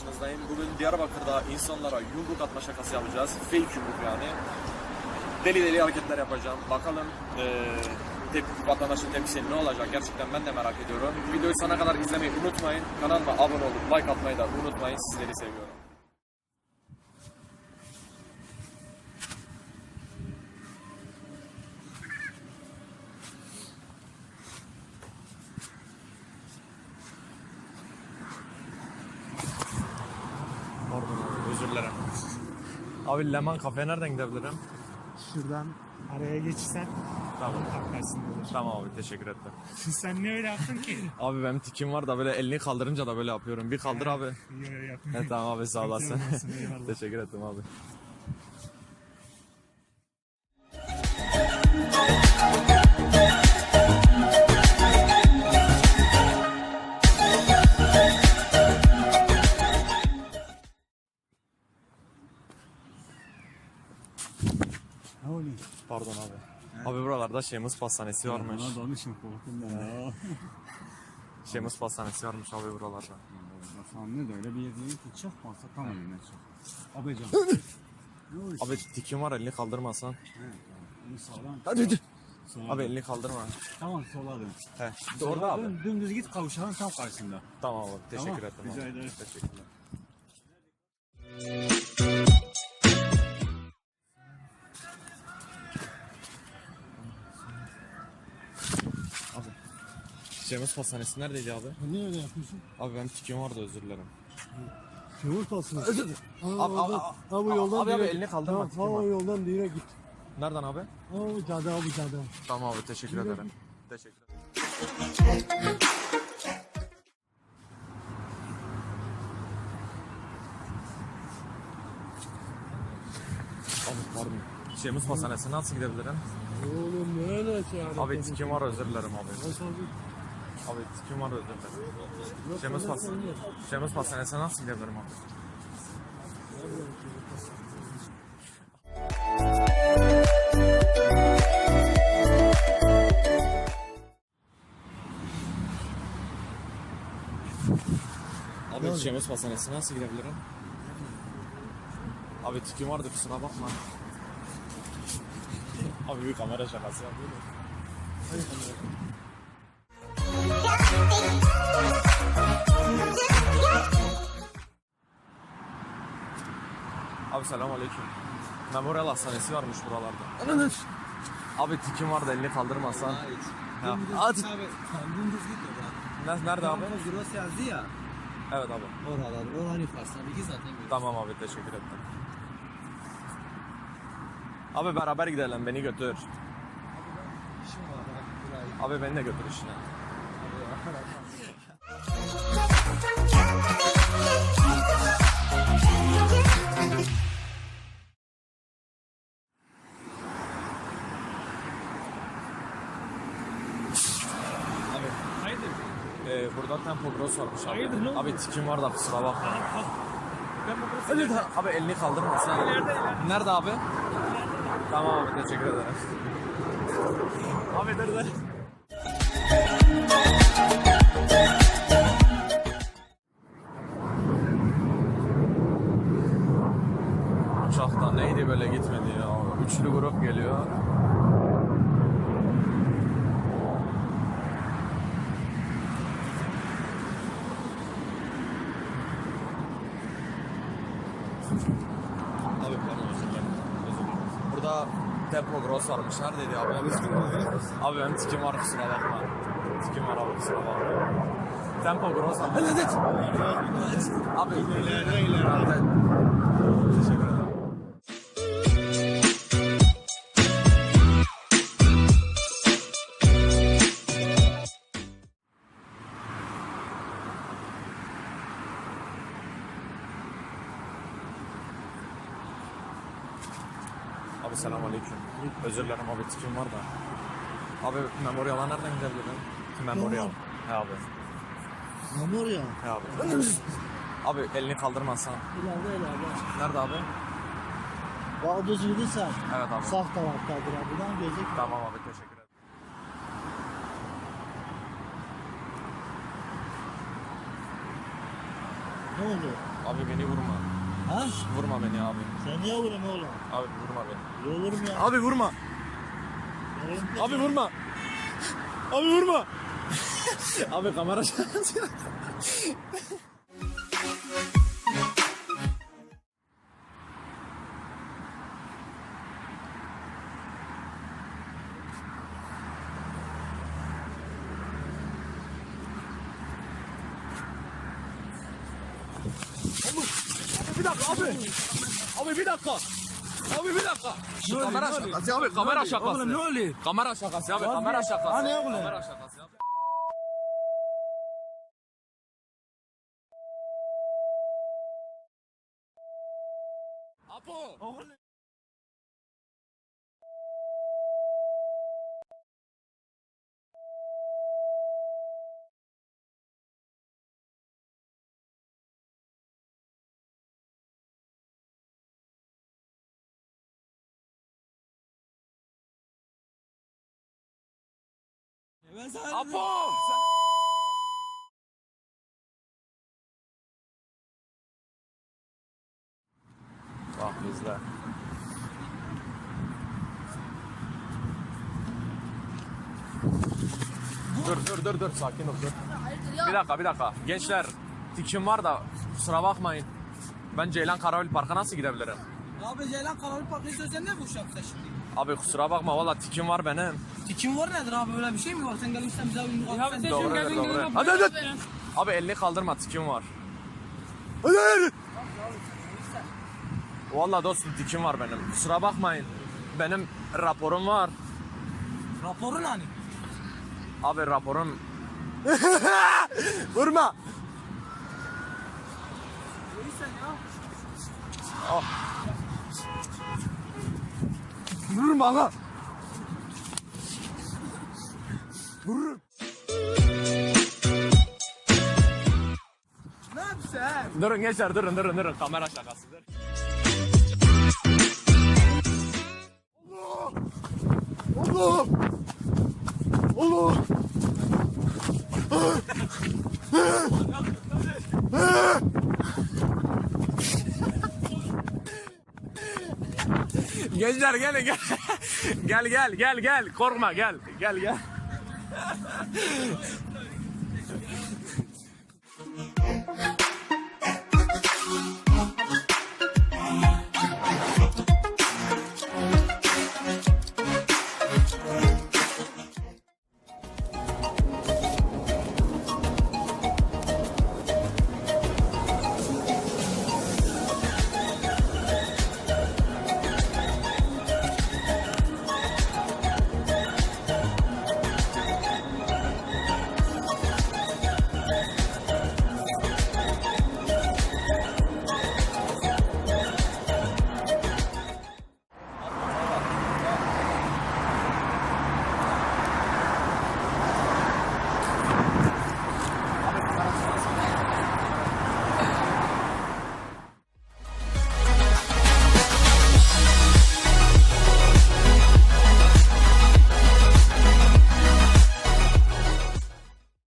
Karşınızdayım. Bugün Diyarbakır'da insanlara yumruk atma şakası yapacağız. Fake yumruk yani. Deli deli hareketler yapacağım. Bakalım eee tep- vatandaşın tepkisi ne olacak gerçekten ben de merak ediyorum. Videoyu sana kadar izlemeyi unutmayın. Kanalıma abone olup like atmayı da unutmayın. Sizleri seviyorum. Pardon abi özür dilerim. Abi Leman kafeye nereden gidebilirim? Şuradan araya geçsen Tamam. kalkarsın olur. Tamam abi teşekkür ederim. Sen niye öyle yaptın ki? Abi benim tikim var da böyle elini kaldırınca da böyle yapıyorum. Bir kaldır abi. Yo yo yapma. Evet tamam abi sağ olasın. eyvallah. teşekkür ederim abi. Pardon abi. Abi buralarda Şemus Pastanesi varmış. Bana dalmışım korktum ben. ya. Şemus Pastanesi varmış abi buralarda. Efendim de öyle bir yer değil ki çıkmazsa tam önüne çık. Abi can. Abi tikim var elini kaldırmasan. Bunu sağlam. Hadi hadi. Sola Abi dön. elini kaldırma. Tamam sola dön. He. Sola Orada abi. dön, Dümdüz git kavşağın tam karşısında. Tamam abi teşekkür Tamam, ederim. rica abi. ederim. Teşekkürler. Şemus Pastanesi neredeydi abi? Niye öyle yapıyorsun? Abi benim tikim vardı özür dilerim. Yumurtasın. Abi, abi, abi, Ha bu yoldan abi, abi, direkt- elini kaldırma, ha, var. o yoldan direkt git. Nereden abi? Ha bu cadı ha bu cadı. Tamam abi teşekkür ederim. Teşekkür ederim. Abi pardon. Şemus Pastanesi nasıl gidebilirim? Oğlum ne öyle şey? Abi tikim var özür dilerim abi. Nasıl abi? Abi tikim var özür dilerim. Şemus Pas Şemus Pastanesi'ne nasıl gidebilirim abi? Abi Şemus Pastanesi'ne nasıl gidebilirim? Abi tikim vardı kusura bakma. Abi bir kamera şakası yapıyorum. Abi selam aleyküm. Memorial Hastanesi varmış buralarda. Abi tikim vardı elini kaldırmazsan. Ya. Hadi. Abi dümdüz git oradan. Ne- Nerede abi? Züros yazdı ya. Evet abi. Oralar. Orhan iflasına bir zaten. Tamam abi teşekkür ederim. Abi beraber gidelim beni götür. İşim var burayı. Abi beni de götür işine. Abi Hayırdır? e, burada tempo gross varmış abi. Hayırdır, ne oldu? Abi tikim var da kusura bakma. Ben bu Evet abi elini kaldırmasın. Nerede abi? Tamam abi teşekkür ederim. Abi nerede? Uçakta neydi böyle gitmedi ya. Üçlü grup geliyor. Abi pardon özür dilerim. Özür dilerim. Burada Tempo Gross varmış. Neredeydi abi? Abi benim tikim var kusura bakma. Tikim var abi kusura bakma. Tempo Gross var. Evet. Abi. İleride. Teşekkür ederim. Abi selam aleyküm. Özür dilerim abi tikim var da. Abi Memorial'a nereden gidebilirim? Memorial. He abi. Memur ya. He abi. abi elini kaldırmazsan. İleride ileride. Nerede abi? Bak düz gidiyorsan Evet abi. sağ taraftadır abi. Buradan gözük. Tamam abi teşekkür ederim. Ne oldu? Abi beni vurma. Ha? Vurma beni abi. Sen niye vuruyorsun oğlum? Abi vurma beni. Ne olurum ya? Abi vurma. Oğlum, Abi vurma. Abi vurma. abi kamera dakika abi. Abi bir dakika. Abi bir dakika. Şu kamera şakası abi kamera şakası. Oğlum ne oluyor? Kamera şakası abi kamera şakası. Ha, ne oğlum? Kamera şakası abi. Apo. Ben sana Apo. Bak bizler. Dur dur dur dur sakin ol dur. Bir dakika bir dakika. Gençler tikim var da kusura bakmayın. Ben Ceylan Karavil Park'a nasıl gidebilirim? Abi Ceylan Karalı Parkı istiyorsan ne bu şapka şimdi? Abi kusura bakma valla tikim var benim. Tikin var nedir abi öyle bir şey mi var? Sen gelmişsen bize uyumlu ya sen Doğru doğru. Hadi hadi. Abi elini kaldırma tikim var. Hadi hadi. Valla dostum tikim var benim. Kusura bakmayın. Benim raporum var. Raporun hani? Abi raporum... Vurma. Ah. Vurma lan. Vururum. Ne yapıyorsun? Durun gençler durun durun durun kamera şakasıdır. Allah! Allah! Gençler gelin gel. gel gel gel gel korkma gel. Gel gel.